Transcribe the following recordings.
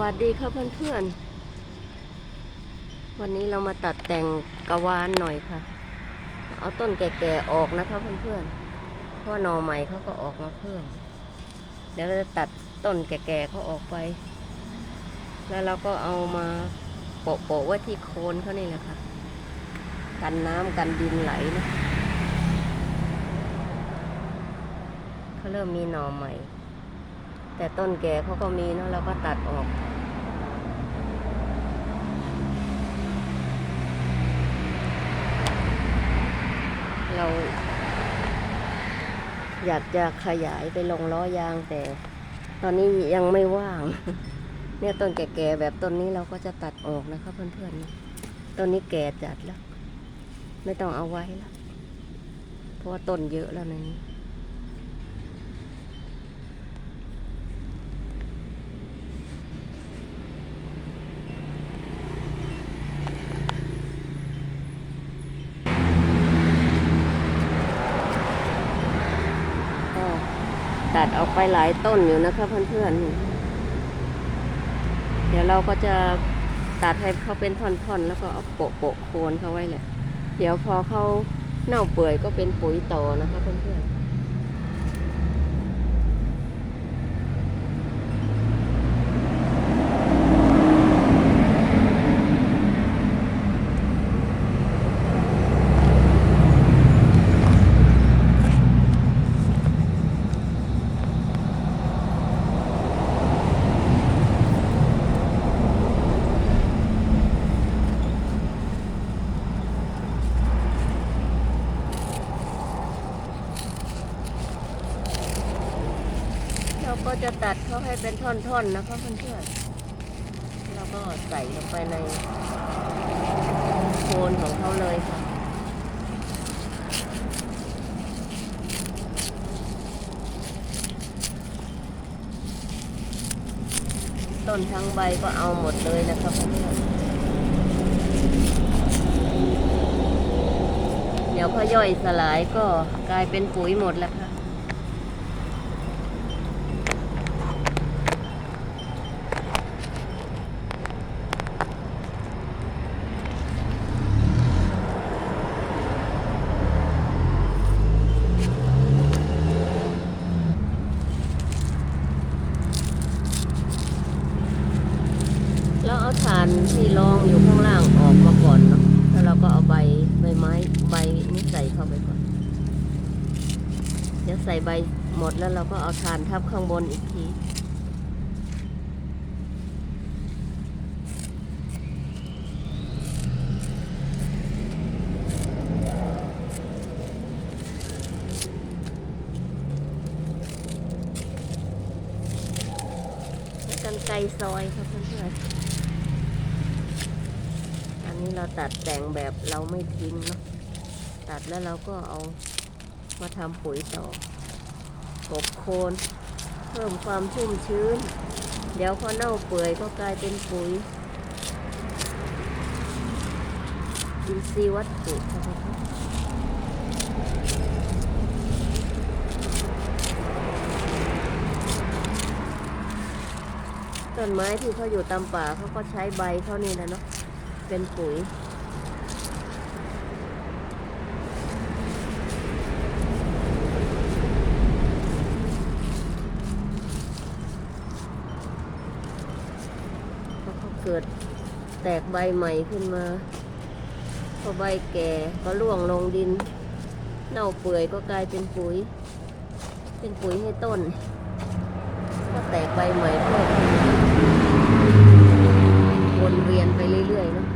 วัสดีครับเพื่อนๆ วันนี้เรามาตัดแต่งกระวานหน่อยค่ะ เอาต้นแก่ๆออกนะคะเพื่อนๆ เพราะหน่อใหม่เขาก็ออกมาเพิ่ม เดี๋ยวเราจะตัดต้นแก่ๆเขาออกไป แล้วเราก็เอามาโปะๆไว้ที่โคนเขานี่แหละค่ะ กันน้ำกันดินไหลนะเขาเริ่มมีหน่อใหม่แต่ต้นแก่เขาก็มีเนอะเราก็ตัดออก เรา อยากจะขยายไปลงล้อยางแต่ ตอนนี้ยังไม่ว่าง เนี่ยต้นแก่ๆแบบต้นนี้เราก็จะตัดออกนะคะเพื่อนๆต้นนี้แก่จัดแล้ว ไม่ต้องเอาไว้แล้วเพราะว่าต้นเยอะแล้วในนี้ ก็ตัดออก ไปหลายต้นอยู่นะคะเพื่อนๆ เดี๋ยวเราก็จะตัดให้เขาเป็นท่อนๆ แล้วก็เอาโปะโปะโคนเขาไว้แหละ เดี๋ยวพอเขาเน่าเปื่อยก็เป็นปุ๋ยต่อนะคะเพื่อนๆ เราก็จะตัดเขาให้เป็นท่อนๆนะคะเพื่อนๆแล้วก็ใส่ลงไปในโคนของเขาเลยค่ะต้นทั้งใบก็เอาหมดเลยนะคะเพื่อนเดี๋ยวพอย่อยสลายก็กลายเป็นปุ๋ยหมดแล้วค่ะ แล้วเอาฐานที่รองอยู่ข้างล่างออกมาก่อนเนาะแล้วเราก็เอาใบใบไม้ใบนี้ใส่เข้าไปก่อนเดี๋ยวใส่ใบหมดแล้วเราก็เอาฐานทับข้างบนอีกทีกันไกรซอยครับเพื่อนๆ เราตัดแต่งแบบเราไม่ทิ้งเนาะตัดแล้วเราก็เอามาทำปุ๋ยต่อกบโคนเพิ่มความชุ่มชื้น เดี๋ยวพอเน่าเปื่อยก็กลายเป็นปุ๋ยอินทรีย์วัตถุต้นไม้ที่เขาอยู่ตามป่าเขาก็ใช้ใบเขานี่แหละเนาะ เป็นปุ๋ยพอเขาเกิดแตกใบใหม่ขึ้นมาพอใบแก่ก็ร่วงลงดิน เน่าเปื่อยก็กลายเป็นปุ๋ย เป็นปุ๋ยให้ต้น ก็แตกใบใหม่เพิ่มขึ้น วนเวียนไปเรื่อยๆเนอะ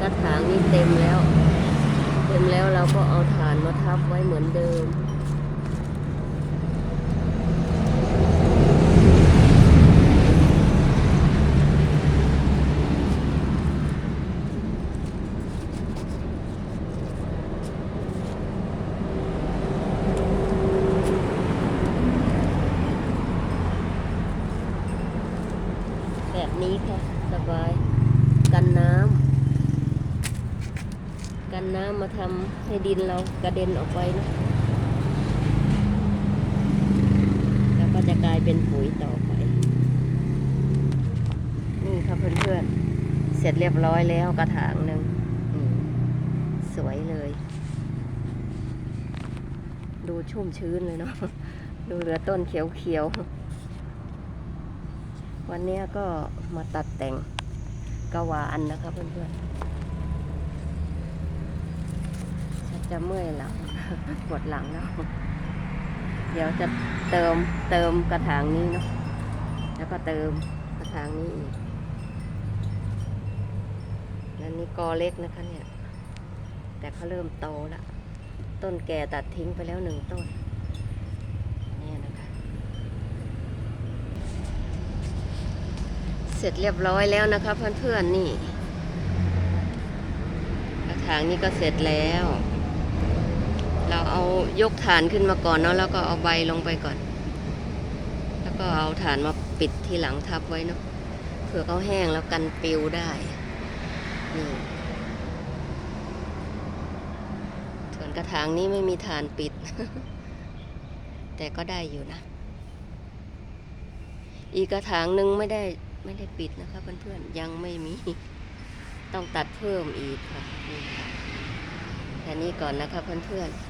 กระถางนี่เต็มแล้ว เต็มแล้วเราก็เอาฐานมาทับไว้เหมือนเดิม แบบนี้ค่ะ สบาย กัน กันน้ำมาทำให้ดินเรากระเด็นออกไปนะแล้วก็จะกลายเป็นปุ๋ยต่อไป นี่ครับเพื่อนๆ เสร็จเรียบร้อยแล้วกระถางหนึ่งสวยเลย ดูชุ่มชื้นเลยเนาะดูเหลือต้นเขียวๆ วันนี้ก็มาตัดแต่งกระวานนะครับเพื่อนๆฉัน จะเมื่อยหลังปวดหลังแล้วเดี๋ยวจะเติมเติมกระถางนี้เนาะแล้วก็เติมกระถางนี้อีกอันนี้กอเล็กนะคะเนี่ย แต่เขาเริ่มโตแล้ว ต้นแก่ตัดทิ้งไปแล้วหนึ่งต้นเนี่ยนะคะ เสร็จเรียบร้อยแล้วนะคะเพื่อนๆนี่กระถางนี้ก็เสร็จแล้ว เราเอายกฐานขึ้นมาก่อนเนาะแล้วก็เอาใบลงไปก่อน แล้วก็เอาฐานมาปิดที่หลังทับไว้เนาะเผื่อเขาแห้งแล้วกันปลิวได้นี่ส่วนกระถางนี้ไม่มีฐานปิด แต่ก็ได้อยู่นะ อีกกระถางหนึ่งไม่ได้ไม่ได้ปิดนะคะเพื่อนๆยังไม่มี ต้องตัดเพิ่มอีกค่ะนี่ค่ะแค่นี้ก่อนนะคะเพื่อนๆ